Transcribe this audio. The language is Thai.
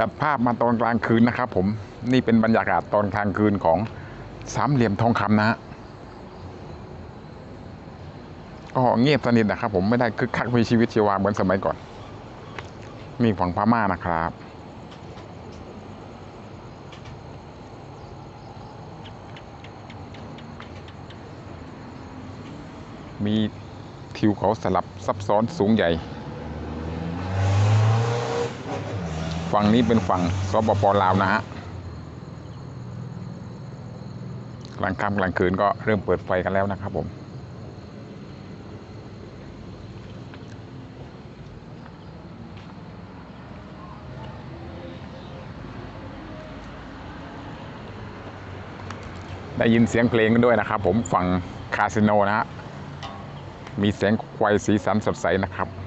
ตัดภาพมาตอนกลางคืนนะครับผมนี่เป็นบรรยากาศตอนกลางคืนของสามเหลี่ยมทองคำนะฮะก็เงียบสนิทนะครับผมไม่ได้คึกคักมีชีวิตชีวาเหมือนสมัยก่อนมีฝั่งพม่านะครับ มีทิวเขาสลับซับซ้อนสูงใหญ่ ฝั่งนี้เป็นฝั่งสปปลาวนะฮะกลางค่ำกลางคืนก็เริ่มเปิดไฟกันแล้วนะครับผมได้ยินเสียงเพลงกันด้วยนะครับผมฝั่งคาสิโนนะฮะมีแสงไฟสีสันสดใสนะครับ